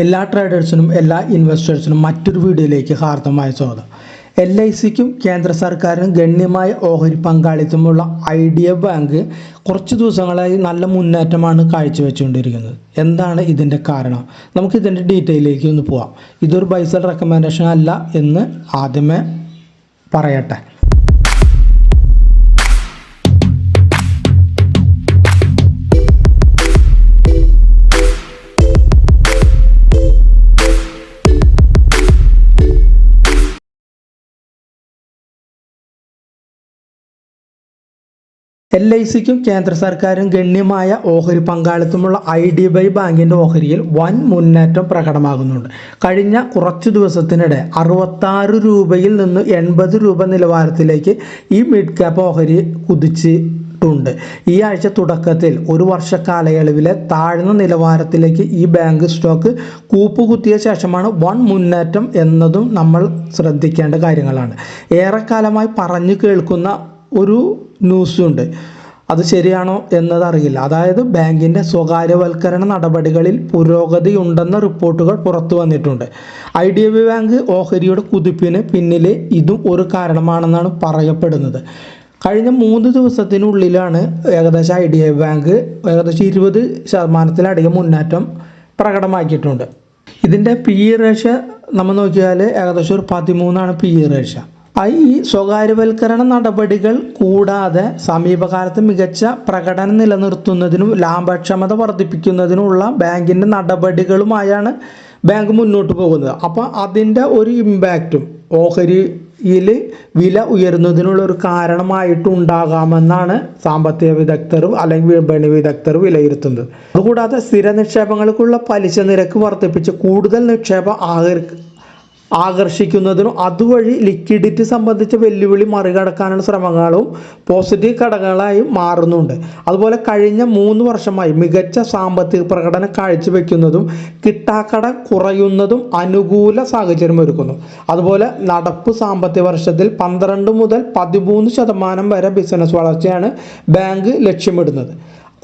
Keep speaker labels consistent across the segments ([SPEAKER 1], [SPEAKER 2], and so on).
[SPEAKER 1] എല്ലാ ട്രേഡേഴ്സിനും എല്ലാ ഇൻവെസ്റ്റേഴ്സിനും മറ്റൊരു വീഡിയോയിലേക്ക് ഹാർദമായ സ്വാഗതം. എൽ ഐ സിക്കും കേന്ദ്ര സർക്കാരിനും ഗണ്യമായ ഓഹരി പങ്കാളിത്തമുള്ള ഐഡിയ ബാങ്ക് കുറച്ച് ദിവസങ്ങളായി നല്ല മുന്നേറ്റമാണ് കാഴ്ചവെച്ചുകൊണ്ടിരിക്കുന്നത്. എന്താണ് ഇതിന്റെ കാരണം? നമുക്ക് ഇതിന്റെ ഡീറ്റെയിലേക്ക് ഒന്ന് പോവാം. ഇതൊരു ബൈസൽ റെക്കമെൻഡേഷൻ അല്ല എന്ന് ആദ്യമേ പറയട്ടെ. എൽ ഐ സിക്കും കേന്ദ്ര സർക്കാരും ഗണ്യമായ ഓഹരി പങ്കാളിത്തമുള്ള ഐ ഡി ബൈ ബാങ്കിന്റെ ഓഹരിയിൽ വൻ മുന്നേറ്റം പ്രകടമാകുന്നുണ്ട്. കഴിഞ്ഞ കുറച്ചു ദിവസത്തിനിടെ അറുപത്താറ് രൂപയിൽ നിന്ന് എൺപത് രൂപ നിലവാരത്തിലേക്ക് ഈ മിഡ് ക്യാപ്പ് ഓഹരി കുതിച്ചിട്ടുണ്ട്. ഈ ആഴ്ച തുടക്കത്തിൽ ഒരു വർഷ കാലയളവിലെ താഴ്ന്ന നിലവാരത്തിലേക്ക് ഈ ബാങ്ക് സ്റ്റോക്ക് കൂപ്പുകുത്തിയ ശേഷമാണ് വൺ മുന്നേറ്റം എന്നതും നമ്മൾ ശ്രദ്ധിക്കേണ്ട കാര്യങ്ങളാണ്. ഏറെക്കാലമായി പറഞ്ഞു കേൾക്കുന്ന ഒരു ന്യൂസുണ്ട് അത് ശരിയാണോ എന്നതറിയില്ല അതായത് ബാങ്കിന്റെ സ്വകാര്യവൽക്കരണ നടപടികളിൽ പുരോഗതി ഉണ്ടെന്ന റിപ്പോർട്ടുകൾ പുറത്തു വന്നിട്ടുണ്ട്. ഐ ഡി ബി ബാങ്ക് ഓഹരിയുടെ കുതിപ്പിന് പിന്നിലെ ഇതും ഒരു കാരണമാണെന്നാണ് പറയപ്പെടുന്നത്. കഴിഞ്ഞ മൂന്ന് ദിവസത്തിനുള്ളിലാണ് ഏകദേശം ഐ ഡി ഐ ബാങ്ക് ഏകദേശം ഇരുപത് ശതമാനത്തിലധികം മുന്നേറ്റം പ്രകടമാക്കിയിട്ടുണ്ട്. ഇതിന്റെ പി ഇ റേഷ്യ നമ്മൾ നോക്കിയാൽ ഏകദേശം ഒരു പതിമൂന്നാണ് പി ഇ റേഷ്യ ഈ സ്വകാര്യവൽക്കരണ നടപടികൾ കൂടാതെ സമീപകാലത്ത് മികച്ച പ്രകടനം നിലനിർത്തുന്നതിനും ലാഭക്ഷമത വർദ്ധിപ്പിക്കുന്നതിനുമുള്ള ബാങ്കിന്റെ നടപടികളുമായാണ് ബാങ്ക് മുന്നോട്ട് പോകുന്നത്. അപ്പോൾ അതിന്റെ ഒരു ഇമ്പാക്റ്റും ഓഹരിയിൽ വില ഉയരുന്നതിനുള്ള ഒരു കാരണമായിട്ടുണ്ടാകാമെന്നാണ് സാമ്പത്തിക വിദഗ്ധരും അല്ലെങ്കിൽ വിപണി വിദഗ്ധരും വിലയിരുത്തുന്നത്. അതുകൂടാതെ സ്ഥിര നിക്ഷേപങ്ങൾക്കുള്ള പലിശ നിരക്ക് വർദ്ധിപ്പിച്ച് കൂടുതൽ നിക്ഷേപം ആകർഷിക്കുന്നതിനും അതുവഴി ലിക്വിഡിറ്റി സംബന്ധിച്ച വെല്ലുവിളി മറികടക്കാനുള്ള ശ്രമങ്ങളും പോസിറ്റീവ് ഘടകങ്ങളായി മാറുന്നുണ്ട്. അതുപോലെ കഴിഞ്ഞ മൂന്ന് വർഷമായി മികച്ച സാമ്പത്തിക പ്രകടനം കാഴ്ചവെക്കുന്നതും കിട്ടാക്കട കുറയുന്നതും അനുകൂല സാഹചര്യം ഒരുക്കുന്നു. അതുപോലെ നടപ്പ് സാമ്പത്തിക വർഷത്തിൽ പന്ത്രണ്ട് മുതൽ പതിമൂന്ന് ശതമാനം വരെ ബിസിനസ് വളർച്ചയാണ് ബാങ്ക് ലക്ഷ്യമിടുന്നത്.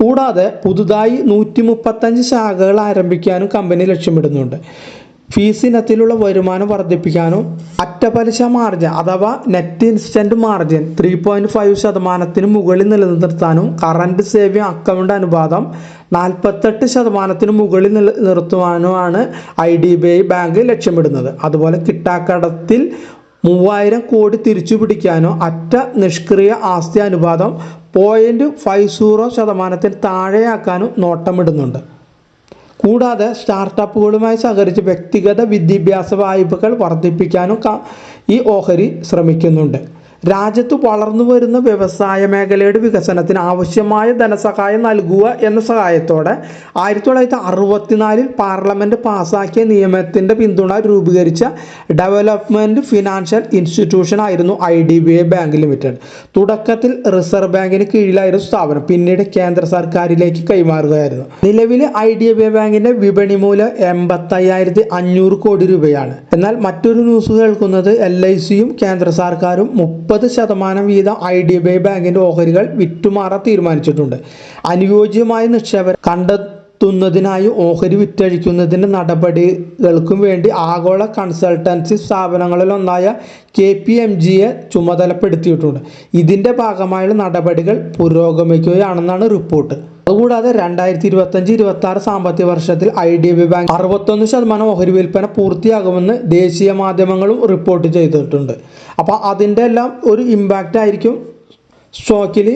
[SPEAKER 1] കൂടാതെ പുതുതായി നൂറ്റി മുപ്പത്തഞ്ച് ശാഖകൾ ആരംഭിക്കാനും കമ്പനി ലക്ഷ്യമിടുന്നുണ്ട്. ഫീസ് ഇനത്തിലുള്ള വരുമാനം വർദ്ധിപ്പിക്കാനും അറ്റപലിശ മാർജിൻ അഥവാ net instant margin three point five ശതമാനത്തിന് മുകളിൽ നിലനിർത്താനും കറണ്ട് സേവിംഗ് അക്കൗണ്ട് അനുപാതം നാൽപ്പത്തെട്ട് ശതമാനത്തിന് മുകളിൽ നിർത്തുവാനുമാണ് I D B I bank ലക്ഷ്യമിടുന്നത്. അതുപോലെ കിട്ടാക്കടത്തിൽ മൂവായിരം കോടി തിരിച്ചു പിടിക്കാനോ അറ്റ നിഷ്ക്രിയ ആസ്തി അനുപാതം പോയിന്റ് ഫൈവ് സീറോ ശതമാനത്തിൽ താഴെയാക്കാനും നോട്ടമിടുന്നുണ്ട്. കൂടാതെ സ്റ്റാർട്ടപ്പുകളുമായി സഹകരിച്ച് വ്യക്തിഗത വിദ്യാഭ്യാസ വായ്പകൾ വർദ്ധിപ്പിക്കാനും ഈ ഓഹരി ശ്രമിക്കുന്നുണ്ട്. രാജ്യത്ത് വളർന്നു വരുന്ന വ്യവസായ മേഖലയുടെ വികസനത്തിന് ആവശ്യമായ ധനസഹായം നൽകുക എന്ന സഹായത്തോടെ ആയിരത്തി തൊള്ളായിരത്തി അറുപത്തിനാലിൽ പാർലമെന്റ് പാസാക്കിയ നിയമത്തിന്റെ പിന്തുണ രൂപീകരിച്ച ഡെവലപ്മെന്റ് ഫിനാൻഷ്യൽ ഇൻസ്റ്റിറ്റ്യൂഷൻ ആയിരുന്നു I D B I bank limited. തുടക്കത്തിൽ റിസർവ് ബാങ്കിന് കീഴിലായിരുന്നു സ്ഥാപനം. പിന്നീട് കേന്ദ്ര സർക്കാരിലേക്ക് കൈമാറുകയായിരുന്നു. നിലവിലെ ഐ ഡി ബി ഐ ബാങ്കിന്റെ വിപണി മൂല്യം എൺപത്തയ്യായിരത്തി അഞ്ഞൂറ് കോടി രൂപയാണ്. എന്നാൽ മറ്റൊരു ന്യൂസ് കേൾക്കുന്നത് എൽ ഐ സിയും കേന്ദ്ര സർക്കാരും ശതമാനം വീതം ഐ ഡി ബി ഐ ഓഹരികൾ വിറ്റുമാറാൻ തീരുമാനിച്ചിട്ടുണ്ട്. അനുയോജ്യമായ നിക്ഷേപം കണ്ടെത്തുന്നതിനായി ഓഹരി വിറ്റഴിക്കുന്നതിന്റെ നടപടികൾക്കും വേണ്ടി ആഗോള കൺസൾട്ടൻസി സ്ഥാപനങ്ങളിലൊന്നായ കെ പി എം ജിയെ ചുമതലപ്പെടുത്തിയിട്ടുണ്ട്. ഇതിന്റെ ഭാഗമായുള്ള നടപടികൾ പുരോഗമിക്കുകയാണെന്നാണ് റിപ്പോർട്ട്. അതുകൂടാതെ രണ്ടായിരത്തി ഇരുപത്തഞ്ച് ഇരുപത്തി ആറ് സാമ്പത്തിക വർഷത്തിൽ ഐ ഡി ബി ബാങ്ക് അറുപത്തൊന്ന് ശതമാനം ഓഹരി വിൽപ്പന പൂർത്തിയാകുമെന്ന് ദേശീയ മാധ്യമങ്ങളും റിപ്പോർട്ട് ചെയ്തിട്ടുണ്ട്. അപ്പോൾ അതിന്റെ എല്ലാം ഒരു ഇമ്പാക്റ്റ് ആയിരിക്കും സ്റ്റോക്കിൽ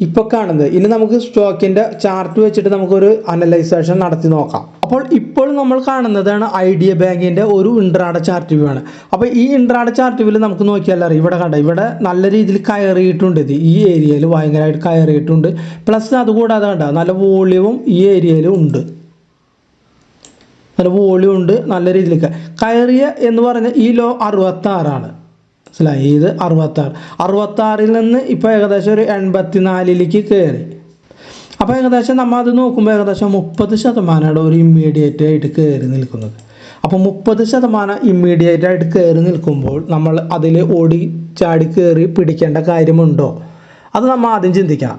[SPEAKER 1] ഇപ്പോൾ കാണുന്നത്. ഇനി നമുക്ക് സ്റ്റോക്കിന്റെ ചാർട്ട് വെച്ചിട്ട് നമുക്കൊരു അനലൈസേഷൻ നടത്തി നോക്കാം. അപ്പോൾ ഇപ്പോൾ നമ്മൾ കാണുന്നതാണ് ഐഡിയ ബാങ്കിന്റെ ഒരു ഇൻട്രാഡ ചാർട്ട് വ്യൂ ആണ്. അപ്പോൾ ഈ ഇൻട്രാഡ ചാർട്ട് വ്യൂവിൽ നമുക്ക് നോക്കിയാൽ അറിയാം. ഇവിടെ കണ്ട ഇവിടെ നല്ല രീതിയിൽ കയറിയിട്ടുണ്ട് ഇത്. ഈ ഏരിയയിൽ ഭയങ്കരമായിട്ട് കയറിയിട്ടുണ്ട്. പ്ലസ് അതുകൂടാതെ കണ്ട നല്ല വോളിയവും ഈ ഏരിയയിൽ ഉണ്ട്. നല്ല വോളിയം ഉണ്ട് നല്ല രീതിയിൽ കയറിയ എന്ന് പറഞ്ഞാൽ ഈ ലോ അറുപത്താറാണ്. മനസ്സിലായി? ഇത് അറുപത്താറ്. അറുപത്താറിൽ നിന്ന് ഇപ്പോൾ ഏകദേശം ഒരു എൺപത്തിനാലിലേക്ക് കയറി അപ്പോൾ ഏകദേശം നമ്മൾ അത് നോക്കുമ്പോൾ ഏകദേശം മുപ്പത് ശതമാനമാണ് ഒരു ഇമ്മീഡിയറ്റ് ആയിട്ട് കയറി നിൽക്കുന്നത്. അപ്പോൾ മുപ്പത് ശതമാനം ഇമ്മീഡിയറ്റ് ആയിട്ട് കയറി നിൽക്കുമ്പോൾ നമ്മൾ അതിൽ ഓടി ചാടി കയറി പിടിക്കേണ്ട കാര്യമുണ്ടോ? അത് നമ്മൾ ആദ്യം ചിന്തിക്കാം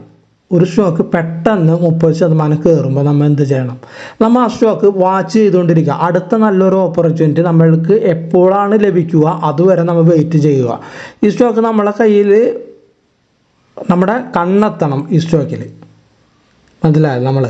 [SPEAKER 1] ഒരു സ്റ്റോക്ക് പെട്ടെന്ന് മുപ്പത് ശതമാനം കയറുമ്പോൾ നമ്മൾ എന്ത് ചെയ്യണം? നമ്മൾ ആ സ്റ്റോക്ക് വാച്ച് ചെയ്തുകൊണ്ടിരിക്കുക. അടുത്ത നല്ലൊരു ഓപ്പർച്യൂണിറ്റി നമ്മൾക്ക് എപ്പോഴാണ് ലഭിക്കുക? അതുവരെ നമ്മൾ വെയിറ്റ് ചെയ്യുക. ഈ സ്റ്റോക്ക് നമ്മളെ കയ്യിൽ നമ്മുടെ കണ്ണെത്തണം ഈ സ്റ്റോക്കിൽ മനസ്സിലായത് നമ്മൾ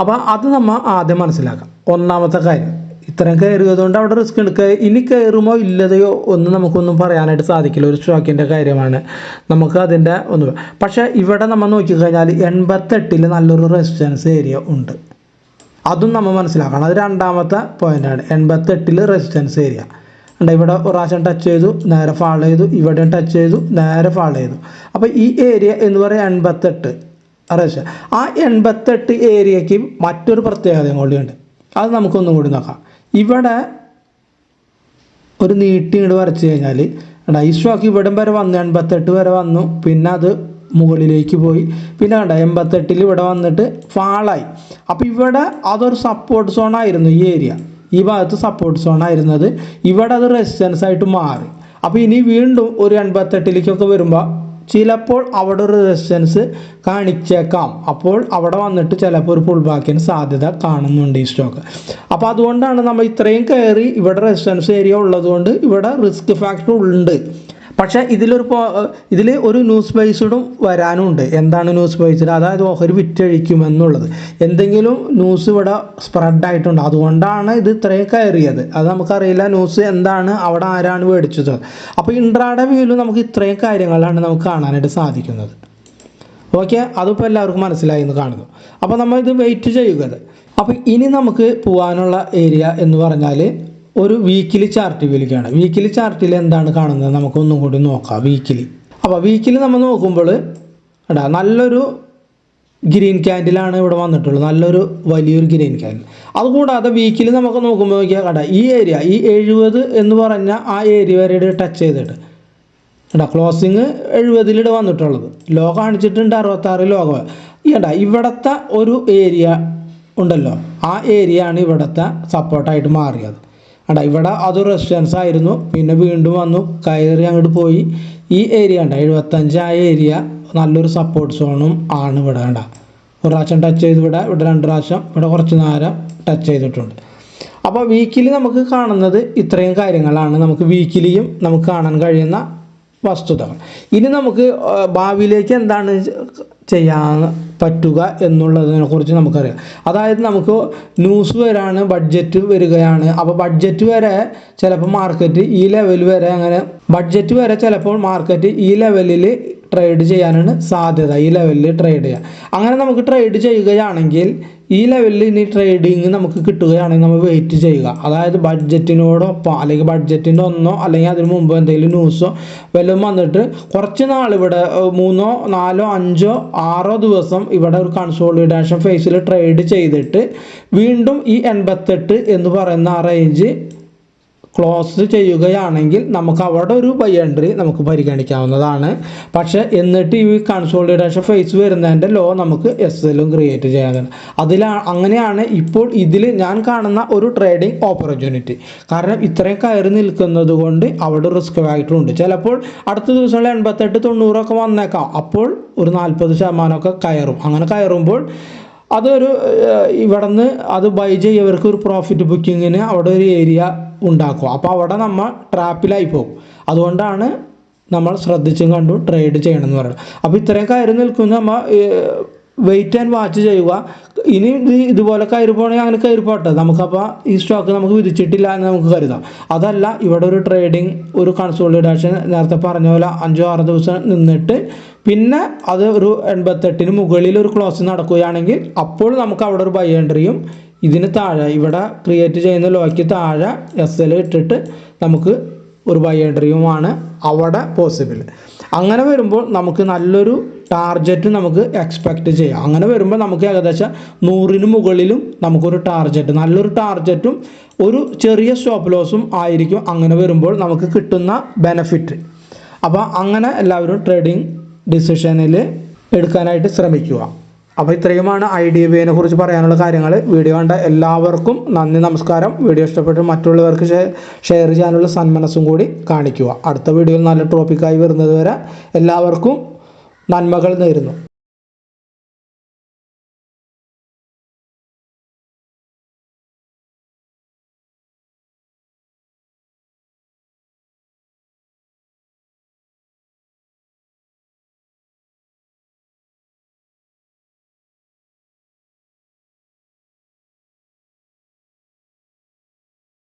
[SPEAKER 1] അപ്പോൾ അത് നമ്മൾ ആദ്യം മനസ്സിലാക്കാം. ഒന്നാമത്തെ കാര്യം ഇത്രയും കയറിയതുകൊണ്ട് അവിടെ റിസ്ക് എടുക്കുക ഇനി കയറുമോ ഇല്ലതയോ ഒന്നും നമുക്കൊന്നും പറയാനായിട്ട് സാധിക്കില്ല. ഒരു സ്റ്റോക്കിന്റെ കാര്യമാണ് നമുക്ക് അതിന്റെ ഒന്ന്. പക്ഷേ ഇവിടെ നമ്മൾ നോക്കിക്കഴിഞ്ഞാൽ എൺപത്തെട്ടിൽ നല്ലൊരു റെസിസ്റ്റൻസ് ഏരിയ ഉണ്ട്. അതും നമ്മൾ മനസ്സിലാക്കണം. അത് രണ്ടാമത്തെ പോയിന്റാണ് എൺപത്തെട്ടിൽ റെസിസ്റ്റൻസ് ഏരിയ ഉണ്ട് ഇവിടെ പ്രാവശ്യം ടച്ച് ചെയ്തു നേരെ ഫാൾ ചെയ്തു ഇവിടെയും ടച്ച് ചെയ്തു നേരെ ഫാൾ ചെയ്തു. അപ്പോൾ ഈ ഏരിയ എന്ന് പറയുന്നത് എൺപത്തെട്ട്. റേഷ്യ ആ എൺപത്തെട്ട് ഏരിയയ്ക്ക് മറ്റൊരു പ്രത്യേകതയും കൂടിയുണ്ട്. അത് നമുക്കൊന്നും കൂടി നോക്കാം. ഇവിടെ ഒരു നീട്ടി ഇങ്ങോട്ട് വരച്ച് കഴിഞ്ഞാൽ സ്റ്റോക്ക് ഇവിടം വരെ വന്നു എൺപത്തെട്ട് വരെ വന്നു പിന്നെ അത് മുകളിലേക്ക് പോയി. പിന്നെ കണ്ട എൺപത്തെട്ടിൽ ഇവിടെ വന്നിട്ട് ഫാളായി. അപ്പോൾ ഇവിടെ അതൊരു സപ്പോർട്ട് സോൺ ആയിരുന്നു ഈ ഏരിയ. ഈ ഭാഗത്ത് സപ്പോർട്ട് സോൺ ആയിരുന്നത്. ഇവിടെ അത് റെസിസ്റ്റൻസ് ആയിട്ട് മാറി. അപ്പോൾ ഇനി വീണ്ടും ഒരു എൺപത്തെട്ടിലേക്കൊക്കെ വരുമ്പോൾ ചിലപ്പോൾ അവിടെ ഒരു റെസിസ്റ്റൻസ് കാണിച്ചേക്കാം. അപ്പോൾ അവിടെ വന്നിട്ട് ചിലപ്പോൾ ഒരു പുൾ ബാക്കിന് സാധ്യത കാണുന്നുണ്ട് ഈ സ്റ്റോക്ക് അപ്പോൾ അതുകൊണ്ടാണ് നമ്മൾ ഇത്രയും കയറി ഇവിടെ റെസിസ്റ്റൻസ് ഏരിയ ഉള്ളതുകൊണ്ട് ഇവിടെ റിസ്ക് ഫാക്ടർ ഉണ്ട്. പക്ഷേ ഇതിലൊരു ഇതിൽ ഒരു ന്യൂസ് ബേസ്ഡും വരാനുണ്ട്. എന്താണ് ന്യൂസ് ബേസ്ഡ് അതായത് ഓഹരി വിറ്റഴിക്കും എന്നുള്ളത് എന്തെങ്കിലും ന്യൂസ് ഇവിടെ സ്പ്രെഡായിട്ടുണ്ട്. അതുകൊണ്ടാണ് ഇത് ഇത്രയും കയറിയത്. അത് നമുക്കറിയില്ല ന്യൂസ് എന്താണ് അവിടെ ആരാണ് മേടിച്ചത്. അപ്പോൾ ഇൻട്രാഡ വ്യൂവിൽ നമുക്ക് ഇത്രയും കാര്യങ്ങളാണ് നമുക്ക് കാണാനായിട്ട് സാധിക്കുന്നത്. ഓക്കെ? അതിപ്പോൾ എല്ലാവർക്കും മനസ്സിലായി എന്ന് കാണുന്നു. അപ്പോൾ നമ്മൾ ഇത് വെയിറ്റ് ചെയ്യുക അപ്പോൾ ഇനി നമുക്ക് പോകാനുള്ള ഏരിയ എന്ന് പറഞ്ഞാൽ ഒരു വീക്കിലി ചാർട്ട് വിളിക്കുകയാണ് വീക്കിലി ചാർട്ടിൽ എന്താണ് കാണുന്നത്? നമുക്ക് ഒന്നും കൂടി നോക്കാം. വീക്കിലി അപ്പോൾ വീക്കിലി നമ്മൾ നോക്കുമ്പോൾ എടാ നല്ലൊരു ഗ്രീൻ ക്യാൻഡിലാണ് ഇവിടെ വന്നിട്ടുള്ളത്. നല്ലൊരു വലിയൊരു ഗ്രീൻ ക്യാൻഡിൽ അതുകൂടാതെ വീക്കിലി നമുക്ക് നോക്കുമ്പോൾ നോക്കിയാൽ കട ഈ ഏരിയ ഈ എഴുപത് എന്ന് പറഞ്ഞ ആ ഏരിയ വരെ ടച്ച് ചെയ്തിട്ട്. എടാ ക്ലോസിങ് എഴുപതിലിടെ വന്നിട്ടുള്ളത്. ലോ കാണിച്ചിട്ടുണ്ട് അറുപത്താറ് ലോ ഈടാ ഇവിടുത്തെ ഒരു ഏരിയ ഉണ്ടല്ലോ. ആ ഏരിയ ആണ് ഇവിടുത്തെ സപ്പോർട്ടായിട്ട് മാറിയത്. എടാ ഇവിടെ അത് റെസിഡൻസ് ആയിരുന്നു. പിന്നെ വീണ്ടും വന്നു. കയറി അങ്ങോട്ട് പോയി. ഈ ഏരിയ ഉണ്ട് എഴുപത്തഞ്ച് ഏരിയ നല്ലൊരു സപ്പോർട്ട് സോണും ആണ് ഇവിടെ കണ്ട. ഒരു പ്രാവശ്യം ടച്ച് ചെയ്ത് ഇവിടെ ഇവിടെ രണ്ട് പ്രാവശ്യം ഇവിടെ കുറച്ച് നേരം ടച്ച് ചെയ്തിട്ടുണ്ട്. അപ്പോൾ വീക്കിലി നമുക്ക് കാണുന്നത് ഇത്രയും കാര്യങ്ങളാണ്. നമുക്ക് വീക്കിലിയും നമുക്ക് കാണാൻ കഴിയുന്ന വസ്തുതകൾ. ഇനി നമുക്ക് ഭാവിയിലേക്ക് എന്താണ് ചെയ്യാൻ പറ്റുക എന്നുള്ളതിനെ കുറിച്ച് നമുക്കറിയാം. അതായത് നമുക്ക് ന്യൂസ് വരാണ് ബഡ്ജറ്റ് വരികയാണ്. അപ്പോൾ ബഡ്ജറ്റ് വരെ ചിലപ്പോൾ മാർക്കറ്റ് ഈ ലെവൽ വരെ അങ്ങനെ ബഡ്ജറ്റ് വരെ ചിലപ്പോൾ മാർക്കറ്റ് ഈ ലെവലിൽ ട്രേഡ് ചെയ്യാനാണ് സാധ്യത ഈ ലെവലിൽ ട്രേഡ് ചെയ്യാം അങ്ങനെ നമുക്ക് ട്രേഡ് ചെയ്യുകയാണെങ്കിൽ ഈ ലെവലിൽ ഇനി ട്രേഡിങ് നമുക്ക് കിട്ടുകയാണെങ്കിൽ നമ്മൾ വെയിറ്റ് ചെയ്യുക. അതായത് ബഡ്ജറ്റിനോടൊപ്പം അല്ലെങ്കിൽ ബഡ്ജറ്റിന്റെ ഒന്നോ അല്ലെങ്കിൽ അതിന് മുമ്പ് എന്തെങ്കിലും ന്യൂസോ വല്ലതും വന്നിട്ട് കുറച്ച് നാൾ ഇവിടെ മൂന്നോ നാലോ അഞ്ചോ ആറോ ദിവസം ഇവിടെ ഒരു കൺസോളിഡേഷൻ ഫേസിൽ ട്രേഡ് ചെയ്തിട്ട് വീണ്ടും ഈ എൺപത്തെട്ട് എന്ന് പറയുന്ന ആ റേഞ്ച് ക്ലോസ് ചെയ്യുകയാണെങ്കിൽ നമുക്ക് അവിടെ ഒരു ബൈ എൻട്രി നമുക്ക് പരിഗണിക്കാവുന്നതാണ്. പക്ഷേ എന്നിട്ട് ഈ കൺസോളിഡേഷൻ ഫേസ് വരുന്നതിന്റെ ലോ നമുക്ക് എസ് എല്ലും ക്രിയേറ്റ് ചെയ്യാനാണ് അതിലാണ് അങ്ങനെയാണ് ഇപ്പോൾ ഇതിൽ ഞാൻ കാണുന്ന ഒരു ട്രേഡിംഗ് ഓപ്പർച്യൂണിറ്റി കാരണം ഇത്രയും കയറി നിൽക്കുന്നത് കൊണ്ട് അവിടെ റിസ്ക് ഫാക്ടർ ഉണ്ട് ചിലപ്പോൾ അടുത്ത ദിവസങ്ങളിൽ എൺപത്തെട്ട് തൊണ്ണൂറൊക്കെ വന്നേക്കാം. അപ്പോൾ ഒരു നാൽപ്പത് ശതമാനമൊക്കെ കയറും. അങ്ങനെ കയറുമ്പോൾ അതൊരു ഇവിടെ നിന്ന് അത് ബൈ ചെയ്യവർക്ക് ഒരു പ്രോഫിറ്റ് ബുക്കിങ്ങിന് അവിടെ ഒരു ഏരിയ ഉണ്ടാക്കും അപ്പോൾ അവിടെ നമ്മൾ ട്രാപ്പിലായി പോകും. അതുകൊണ്ടാണ് നമ്മൾ ശ്രദ്ധിച്ചും കണ്ടു ട്രേഡ് ചെയ്യണം എന്ന് പറയുന്നത്. അപ്പോൾ ഇത്രയും കയറി നിൽക്കുന്ന. നമ്മൾ വെയിറ്റ് ആൻഡ് വാച്ച് ചെയ്യുക. ഇനി ഇത് ഇതുപോലെ കയറി പോകണമെങ്കിൽ അങ്ങനെ കയറി പോട്ടെ. നമുക്കപ്പോൾ ഈ സ്റ്റോക്ക് നമുക്ക് വിധിച്ചിട്ടില്ല എന്ന് നമുക്ക് കരുതാം. അതല്ല ഇവിടെ ഒരു ട്രേഡിങ് ഒരു കൺസോളിഡേഷൻ നേരത്തെ പറഞ്ഞ പോലെ അഞ്ചോ ആറോ ദിവസം നിന്നിട്ട് പിന്നെ അത് ഒരു എൺപത്തെട്ടിന് മുകളിൽ ഒരു ക്ലോസ് നടക്കുകയാണെങ്കിൽ അപ്പോൾ നമുക്ക് അവിടെ ഒരു ബൈ എൻട്രിയും ഇതിന് താഴെ ഇവിടെ ക്രിയേറ്റ് ചെയ്യുന്ന ലോയ്ക്ക് താഴെ എസ് എൽ ഇട്ടിട്ട് നമുക്ക് ഒരു ബൈ എൻട്രിയുമാണ് അവിടെ പോസിബിൾ അങ്ങനെ വരുമ്പോൾ നമുക്ക് നല്ലൊരു ടാർജറ്റ് നമുക്ക് എക്സ്പെക്റ്റ് ചെയ്യാം. അങ്ങനെ വരുമ്പോൾ നമുക്ക് ഏകദേശം നൂറിന് മുകളിലും നമുക്കൊരു ടാർജറ്റ് നല്ലൊരു ടാർജറ്റും ഒരു ചെറിയ സ്റ്റോപ്പ് ലോസും ആയിരിക്കും. അങ്ങനെ വരുമ്പോൾ നമുക്ക് കിട്ടുന്ന ബെനഫിറ്റ് അപ്പോൾ അങ്ങനെ എല്ലാവരും ട്രേഡിംഗ് ഡിസിഷനിൽ എടുക്കാനായിട്ട് ശ്രമിക്കുക. അപ്പോൾ ഇത്രയുമാണ് ഐ ഡി ബിയെ കുറിച്ച് പറയാനുള്ള കാര്യങ്ങൾ. വീഡിയോ കണ്ട എല്ലാവർക്കും നന്ദി നമസ്കാരം. വീഡിയോ ഇഷ്ടപ്പെട്ട് മറ്റുള്ളവർക്ക് ഷെയർ ചെയ്യാനുള്ള സന്മനസ്സും കൂടി കാണിക്കുക. അടുത്ത വീഡിയോയിൽ നല്ല ടോപ്പിക്കായി വരുന്നത് വരെ എല്ലാവർക്കും നന്മകൾ നേരുന്നു.